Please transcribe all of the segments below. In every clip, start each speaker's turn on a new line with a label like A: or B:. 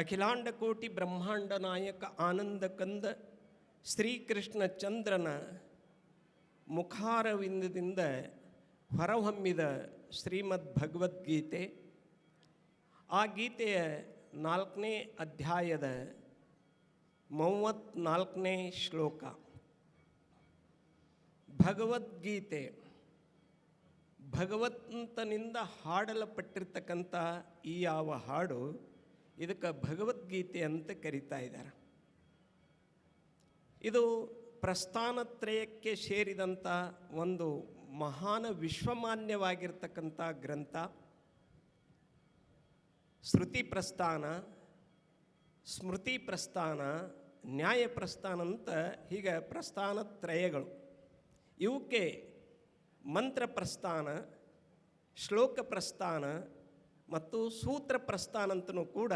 A: ಅಖಿಲಾಂಡ ಕೋಟಿ ಬ್ರಹ್ಮಾಂಡ ನಾಯಕ ಆನಂದ ಕಂದ ಶ್ರೀಕೃಷ್ಣ ಚಂದ್ರನ ಮುಖಾರವಿಂದದಿಂದ ಹೊರಹೊಮ್ಮಿದ ಶ್ರೀಮದ್ ಭಗವದ್ಗೀತೆ, ಆ ಗೀತೆಯ ನಾಲ್ಕನೇ ಅಧ್ಯಾಯದ ಮೂವತ್ತ್ನಾಲ್ಕನೇ ಶ್ಲೋಕ. ಭಗವದ್ಗೀತೆ ಭಗವಂತನಿಂದ ಹಾಡಲ್ಪಟ್ಟಿರ್ತಕ್ಕಂಥ ಈ ಯಾವ ಹಾಡು ಇದಕ್ಕೆ ಭಗವದ್ಗೀತೆ ಅಂತ ಕರೀತಾ ಇದ್ದಾರೆ. ಇದು ಪ್ರಸ್ಥಾನತ್ರಯಕ್ಕೆ ಸೇರಿದಂಥ ಒಂದು ಮಹಾನ ವಿಶ್ವಮಾನ್ಯವಾಗಿರ್ತಕ್ಕಂಥ ಗ್ರಂಥ. ಶ್ರುತಿ ಪ್ರಸ್ಥಾನ, ಸ್ಮೃತಿ ಪ್ರಸ್ಥಾನ, ನ್ಯಾಯ ಪ್ರಸ್ಥಾನ ಅಂತ ಹೀಗೆ ಪ್ರಸ್ಥಾನತ್ರಯಗಳು. ಇವಕ್ಕೆ ಮಂತ್ರ ಪ್ರಸ್ಥಾನ, ಶ್ಲೋಕ ಪ್ರಸ್ಥಾನ ಮತ್ತು ಸೂತ್ರ ಪ್ರಸ್ಥಾನ ಅಂತನೂ ಕೂಡ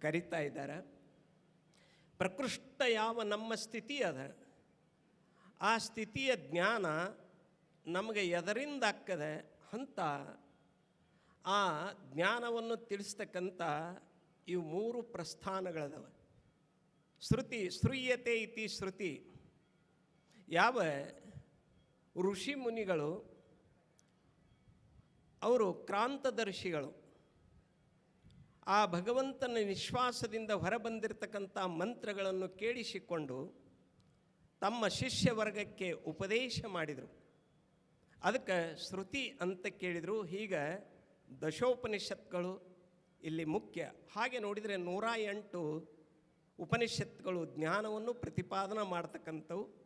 A: ಕರೀತಾ ಇದ್ದಾರೆ. ಪ್ರಕೃಷ್ಟ ಯಾವ ನಮ್ಮ ಸ್ಥಿತಿ ಅದ? ಆ ಸ್ಥಿತಿಯ ಜ್ಞಾನ ನಮಗೆ ಎದರಿಂದ ಆಗ್ತದೆ ಅಂತ ಆ ಜ್ಞಾನವನ್ನು ತಿಳಿಸ್ತಕ್ಕಂಥ ಇವು ಮೂರು ಪ್ರಸ್ಥಾನಗಳದವ. ಶ್ರುತಿ, ಶ್ರೂಯತೆ ಇತಿ ಶ್ರುತಿ. ಯಾವ ಋಷಿ ಮುನಿಗಳು ಅವರು ಕ್ರಾಂತದರ್ಶಿಗಳು. ಆ ಭಗವಂತನ ನಿಶ್ವಾಸದಿಂದ ಹೊರಬಂದಿರತಕ್ಕಂಥ ಮಂತ್ರಗಳನ್ನು ಕೇಳಿಸಿಕೊಂಡು ತಮ್ಮ ಶಿಷ್ಯ ವರ್ಗಕ್ಕೆ ಉಪದೇಶ ಮಾಡಿದರು. ಅದಕ್ಕೆ ಶ್ರುತಿ ಅಂತ ಕೇಳಿದರು. ಹೀಗೆ ದಶೋಪನಿಷತ್ಗಳು ಇಲ್ಲಿ ಮುಖ್ಯ. ಹಾಗೆ ನೋಡಿದರೆ ನೂರ ಎಂಟು ಉಪನಿಷತ್ಗಳು ಜ್ಞಾನವನ್ನು ಪ್ರತಿಪಾದನ ಮಾಡ್ತಕ್ಕಂಥವು.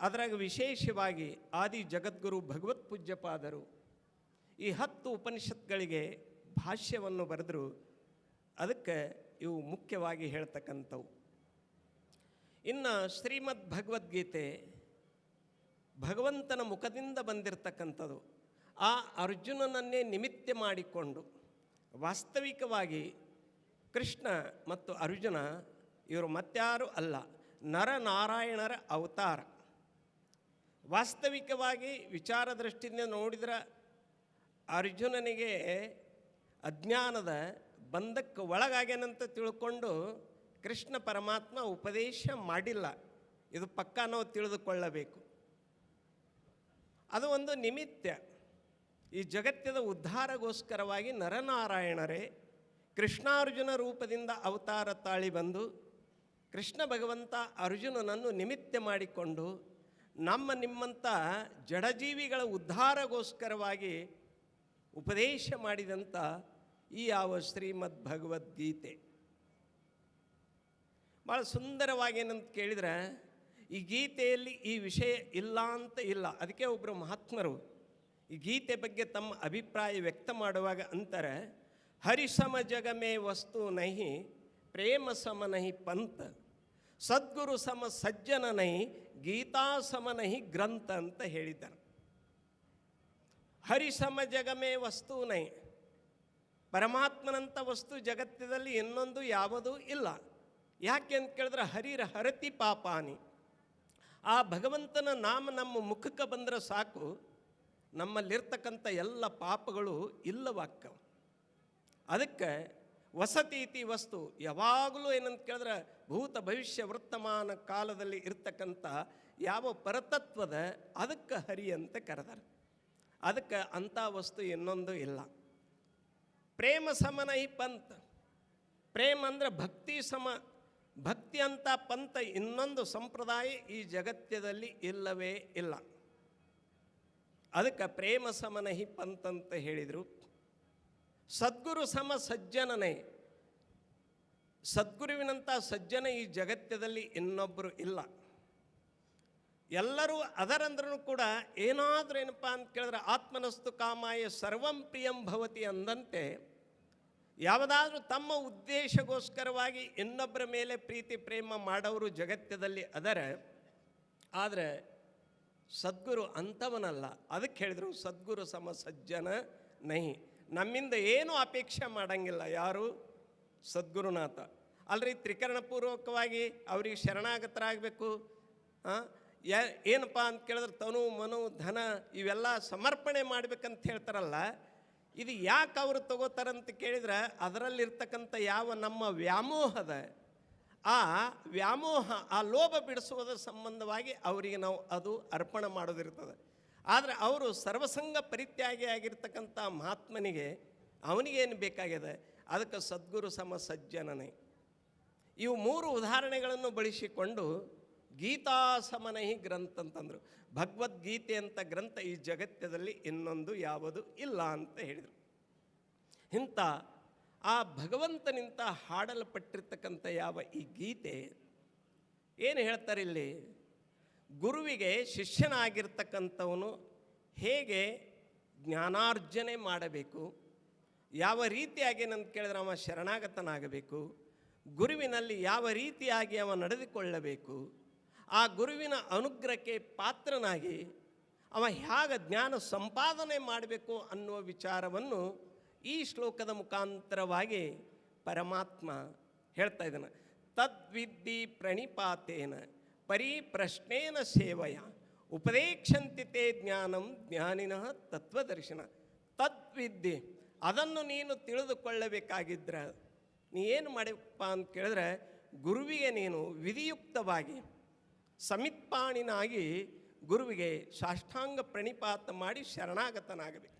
A: ಅದರಾಗ ವಿಶೇಷವಾಗಿ ಆದಿ ಜಗದ್ಗುರು ಭಗವತ್ ಪೂಜ್ಯಪಾದರು ಈ ಹತ್ತು ಉಪನಿಷತ್ಗಳಿಗೆ ಭಾಷ್ಯವನ್ನು ಬರೆದರು ಅದಕ್ಕೆ ಇವು ಮುಖ್ಯವಾಗಿ ಹೇಳ್ತಕ್ಕಂಥವು. ಇನ್ನು ಶ್ರೀಮದ್ ಭಗವದ್ಗೀತೆ ಭಗವಂತನ ಮುಖದಿಂದ ಬಂದಿರತಕ್ಕಂಥದ್ದು ಆ ಅರ್ಜುನನನ್ನೇ ನಿಮಿತ್ತ ಮಾಡಿಕೊಂಡು ವಾಸ್ತವಿಕವಾಗಿ ಕೃಷ್ಣ ಮತ್ತು ಅರ್ಜುನ ಇವರು ಮತ್ಯಾರು ಅಲ್ಲ, ನರನಾರಾಯಣರ ಅವತಾರ. ವಾಸ್ತವಿಕವಾಗಿ ವಿಚಾರ ದೃಷ್ಟಿಯಿಂದ ನೋಡಿದ್ರೆ ಅರ್ಜುನನಿಗೆ ಅಜ್ಞಾನದ ಬಂಧಕ್ಕೆ ಒಳಗಾಗ್ಯಾನಂತ ತಿಳ್ಕೊಂಡು ಕೃಷ್ಣ ಪರಮಾತ್ಮ ಉಪದೇಶ ಮಾಡಿಲ್ಲ. ಇದು ಪಕ್ಕ ನಾವು ತಿಳಿದುಕೊಳ್ಳಬೇಕು. ಅದು ಒಂದು ನಿಮಿತ್ತ ಈ ಜಗತ್ತದ ಉದ್ಧಾರಗೋಸ್ಕರವಾಗಿ ನರನಾರಾಯಣರೇ ಕೃಷ್ಣಾರ್ಜುನ ರೂಪದಿಂದ ಅವತಾರ ತಾಳಿ ಬಂದು ಕೃಷ್ಣ ಭಗವಂತ ಅರ್ಜುನನನ್ನು ನಿಮಿತ್ತ ಮಾಡಿಕೊಂಡು ನಮ್ಮ ನಿಮ್ಮಂಥ ಜಡಜೀವಿಗಳ ಉದ್ಧಾರಗೋಸ್ಕರವಾಗಿ ಉಪದೇಶ ಮಾಡಿದಂಥ ಈ ಯಾವ ಶ್ರೀಮದ್ ಭಗವದ್ಗೀತೆ ಭಾಳ ಸುಂದರವಾಗಿ ಏನಂತ ಕೇಳಿದ್ರೆ, ಈ ಗೀತೆಯಲ್ಲಿ ಈ ವಿಷಯ ಇಲ್ಲ ಅಂತ ಇಲ್ಲ. ಅದಕ್ಕೆ ಒಬ್ಬರು ಮಹಾತ್ಮರು ಈ ಗೀತೆ ಬಗ್ಗೆ ತಮ್ಮ ಅಭಿಪ್ರಾಯ ವ್ಯಕ್ತ ಮಾಡುವಾಗ ಅಂತಾರೆ ಹರಿಸಮ ಜಗಮೇ ವಸ್ತು ನಹಿ, ಪ್ರೇಮ ಸಮ ನಹಿ ಪಂಥ ಸದ್ಗುರು ಸಮ ಸಜ್ಜನ ನಹಿ, ಗೀತಾ ಸಮ ನಹಿ ಗ್ರಂಥ ಅಂತ ಹೇಳಿದ್ದಾರೆ. ಹರಿಸಮ ಜಗಮೇ ವಸ್ತು ನೈ. ಪರಮಾತ್ಮನಂಥ ವಸ್ತು ಜಗತ್ತಿನಲ್ಲಿ ಇನ್ನೊಂದು ಯಾವುದೂ ಇಲ್ಲ. ಯಾಕೆ ಅಂತ ಕೇಳಿದ್ರೆ ಹರಿರ ಹರತಿ ಪಾಪಾನಿ. ಆ ಭಗವಂತನ ನಾಮ ನಮ್ಮ ಮುಖಕ್ಕೆ ಬಂದರೆ ಸಾಕು. ನಮ್ಮಲ್ಲಿರ್ತಕ್ಕಂಥ ಎಲ್ಲ ಪಾಪಗಳು ಇಲ್ಲವಾಕ್ಕವ ಅದಕ್ಕೆ ವಸತಿ ಇತಿ ವಸ್ತು ಯಾವಾಗಲೂ ಏನಂತ ಕೇಳಿದ್ರೆ ಭೂತ ಭವಿಷ್ಯ ವರ್ತಮಾನ ಕಾಲದಲ್ಲಿ ಇರ್ತಕ್ಕಂಥ ಯಾವ ಪರತತ್ವದ ಅದಕ್ಕೆ ಹರಿ ಅಂತ ಕರೆದಾರೆ. ಅದಕ್ಕೆ ಅಂಥ ವಸ್ತು ಇನ್ನೊಂದು ಇಲ್ಲ. ಪ್ರೇಮ ಸಮನ ಈ ಪಂಥ. ಪ್ರೇಮ ಅಂದ್ರೆ ಭಕ್ತಿ ಸಮ, ಭಕ್ತಿ ಅಂತ ಪಂಥ ಇನ್ನೊಂದು ಸಂಪ್ರದಾಯ ಈ ಜಗತ್ತದಲ್ಲಿ ಇಲ್ಲವೇ ಇಲ್ಲ. ಅದಕ್ಕೆ ಪ್ರೇಮ ಸಮನ ಹಿ ಪಂಥ ಅಂತ ಹೇಳಿದರು. ಸದ್ಗುರು ಸಮ ಸಜ್ಜನನೇ. ಸದ್ಗುರುವಿನಂಥ ಸಜ್ಜನ ಈ ಜಗತ್ತದಲ್ಲಿ ಇನ್ನೊಬ್ಬರು ಇಲ್ಲ. ಎಲ್ಲರೂ ಅದರಂದ್ರೂ ಕೂಡ ಏನಾದರೂ ಏನಪ್ಪ ಅಂತ ಕೇಳಿದ್ರೆ ಆತ್ಮನಸ್ತು ಕಾಮಾಯ ಸರ್ವಂ ಪ್ರಿಯಂ ಭವತಿ ಅಂದಂತೆ ಯಾವುದಾದ್ರೂ ತಮ್ಮ ಉದ್ದೇಶಗೋಸ್ಕರವಾಗಿ ಇನ್ನೊಬ್ಬರ ಮೇಲೆ ಪ್ರೀತಿ ಪ್ರೇಮ ಮಾಡೋರು ಜಗತ್ತದಲ್ಲಿ ಅದರ, ಆದರೆ ಸದ್ಗುರು ಅಂಥವನಲ್ಲ. ಅದಕ್ಕೆ ಹೇಳಿದರು ಸದ್ಗುರು ಸಮ ಸಜ್ಜನ ನಹಿ. ನಮ್ಮಿಂದ ಏನೂ ಅಪೇಕ್ಷೆ ಮಾಡಂಗಿಲ್ಲ ಯಾರು? ಸದ್ಗುರುನಾಥ. ಅಲ್ರಿ ತ್ರಿಕರಣಪೂರ್ವಕವಾಗಿ ಅವ್ರಿಗೆ ಶರಣಾಗತರಾಗಬೇಕು ಯಾ, ಏನಪ್ಪ ಅಂತ ಕೇಳಿದ್ರೆ ತನು, ಮನು, ಧನ ಇವೆಲ್ಲ ಸಮರ್ಪಣೆ ಮಾಡ್ಬೇಕಂತ ಹೇಳ್ತಾರಲ್ಲ, ಇದು ಯಾಕೆ ಅವರು ತಗೋತಾರಂತ ಕೇಳಿದ್ರೆ ಅದರಲ್ಲಿರ್ತಕ್ಕಂಥ ಯಾವ ನಮ್ಮ ವ್ಯಾಮೋಹದ, ಆ ವ್ಯಾಮೋಹ, ಆ ಲೋಭ ಬಿಡಿಸುವುದರ ಸಂಬಂಧವಾಗಿ ಅವರಿಗೆ ನಾವು ಅದು ಅರ್ಪಣೆ ಮಾಡೋದಿರ್ತದೆ. ಆದರೆ ಅವರು ಸರ್ವಸಂಗ ಪರಿತ್ಯಾಗಿ ಆಗಿರ್ತಕ್ಕಂಥ ಮಹಾತ್ಮನಿಗೆ ಅವನಿಗೇನು ಬೇಕಾಗಿದೆ? ಅದಕ್ಕೆ ಸದ್ಗುರು ಸಮ ಸಜ್ಜನನೇ. ಇವು ಮೂರು ಉದಾಹರಣೆಗಳನ್ನು ಬಳಸಿಕೊಂಡು ಗೀತಾಸಮನಹಿ ಗ್ರಂಥ ಅಂತಂದರು. ಭಗವದ್ಗೀತೆ ಅಂತ ಗ್ರಂಥ ಈ ಜಗತ್ತದಲ್ಲಿ ಇನ್ನೊಂದು ಯಾವುದು ಇಲ್ಲ ಅಂತ ಹೇಳಿದರು. ಇಂಥ ಆ ಭಗವಂತನಿಂದ ಹಾಡಲ್ಪಟ್ಟಿರ್ತಕ್ಕಂಥ ಯಾವ ಈ ಗೀತೆ ಏನು ಹೇಳ್ತಾರೆ ಇಲ್ಲಿ? ಗುರುವಿಗೆ ಶಿಷ್ಯನಾಗಿರ್ತಕ್ಕಂಥವನು ಹೇಗೆ ಜ್ಞಾನಾರ್ಜನೆ ಮಾಡಬೇಕು? ಯಾವ ರೀತಿಯಾಗಿ ನನ್ನ ಕೇಳಿದ್ರೆ ಅವ ಶರಣಾಗತನಾಗಬೇಕು? ಗುರುವಿನಲ್ಲಿ ಯಾವ ರೀತಿಯಾಗಿ ಅವ ನಡೆದುಕೊಳ್ಳಬೇಕು? ಆ ಗುರುವಿನ ಅನುಗ್ರಹಕ್ಕೆ ಪಾತ್ರನಾಗಿ ಅವ ಹೇಗೆ ಜ್ಞಾನ ಸಂಪಾದನೆ ಮಾಡಬೇಕು ಅನ್ನುವ ವಿಚಾರವನ್ನು ಈ ಶ್ಲೋಕದ ಮುಖಾಂತರವಾಗಿ ಪರಮಾತ್ಮ ಹೇಳ್ತಾ ಇದ್ದಾನೆ. ತದ್ವಿದ್ದಿ ಪ್ರಣಿಪಾತೇನ ಪರಿಪ್ರಶ್ನೇನ ಸೇವಯ ಉಪದೇಕ್ಷಂತಿತೆ ಜ್ಞಾನಂ ಜ್ಞಾನಿನಃ ತತ್ವದರ್ಶನ. ತದ್ವಿದ್ಯೆ ಅದನ್ನು ನೀನು ತಿಳಿದುಕೊಳ್ಳಬೇಕಾಗಿದ್ರೆ ನೀ ಏನು ಮಾಡಬೇಕಪ್ಪ ಅಂತ ಕೇಳಿದ್ರೆ ಗುರುವಿಗೆ ನೀನು ವಿಧಿಯುಕ್ತವಾಗಿ ಸಮಿತ್ಪಾಣಿನಾಗಿ ಗುರುವಿಗೆ ಸಾಷ್ಟಾಂಗ ಪ್ರಣಿಪಾತ ಮಾಡಿ ಶರಣಾಗತನಾಗಬೇಕು.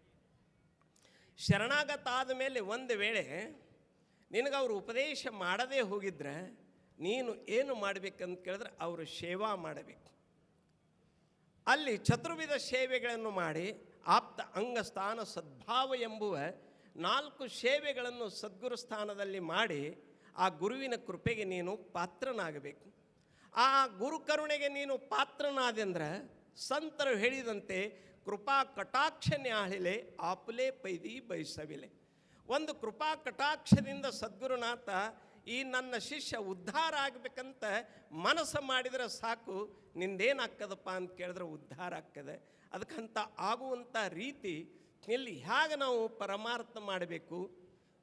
A: ಶರಣಾಗತ ಆದ ಮೇಲೆ ಒಂದು ವೇಳೆ ನಿನಗೆ ಅವರು ಉಪದೇಶ ಮಾಡದೇ ಹೋಗಿದ್ರೆ ನೀನು ಏನು ಮಾಡಬೇಕಂತ ಕೇಳಿದ್ರೆ ಅವರು ಸೇವಾ ಮಾಡಬೇಕು. ಅಲ್ಲಿ ಚತುರ್ವಿಧ ಸೇವೆಗಳನ್ನು ಮಾಡಿ ಆಪ್ತ ಅಂಗಸ್ಥಾನ ಸದ್ಭಾವ ಎಂಬುವ ನಾಲ್ಕು ಸೇವೆಗಳನ್ನು ಸದ್ಗುರು ಸ್ಥಾನದಲ್ಲಿ ಮಾಡಿ ಆ ಗುರುವಿನ ಕೃಪೆಗೆ ನೀನು ಪಾತ್ರನಾಗಬೇಕು. ಆ ಗುರು ಕರುಣೆಗೆ ನೀನು ಪಾತ್ರನಾದೆಂದ್ರೆ ಸಂತರು ಹೇಳಿದಂತೆ ಕೃಪಾ ಕಟಾಕ್ಷ ನ್ಯಾಳಿಲೆ ಆಪಲೆ ಪೈದಿ ಬಯಸವಿಲೆ ಒಂದು ಕೃಪಾ ಕಟಾಕ್ಷದಿಂದ ಸದ್ಗುರುನಾಥ ಈ ನನ್ನ ಶಿಷ್ಯ ಉದ್ಧಾರ ಆಗಬೇಕಂತ ಮನಸ್ಸು ಮಾಡಿದರೆ ಸಾಕು, ನಿಂದೇನಾಗ್ತದಪ್ಪ ಅಂತ ಕೇಳಿದ್ರೆ ಉದ್ಧಾರ ಆಗ್ತದೆ. ಅದಕ್ಕಂತ ಆಗುವಂಥ ರೀತಿ ಇಲ್ಲಿ ಹೇಗೆ ನಾವು ಪರಮಾರ್ಥ ಮಾಡಬೇಕು?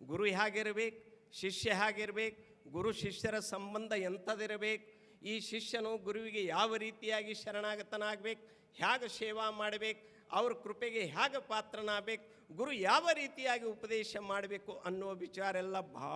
A: ಗುರು ಹೇಗಿರ್ಬೇಕು, ಶಿಷ್ಯ ಹೇಗಿರ್ಬೇಕು, ಗುರು ಶಿಷ್ಯರ ಸಂಬಂಧ ಎಂಥದಿರಬೇಕು ಈ ಶಿಷ್ಯನು ಗುರುವಿಗೆ ಯಾವ ರೀತಿಯಾಗಿ ಶರಣಾಗತನಾಗಬೇಕು? ಹೇಗೆ ಸೇವಾ ಮಾಡಬೇಕು? ಅವ್ರ ಕೃಪೆಗೆ ಹೇಗೆ ಪಾತ್ರನಾಗಬೇಕು? ಗುರು ಯಾವ ರೀತಿಯಾಗಿ ಉಪದೇಶ ಮಾಡಬೇಕು ಅನ್ನುವ ವಿಚಾರ ಎಲ್ಲ ಭಾಳ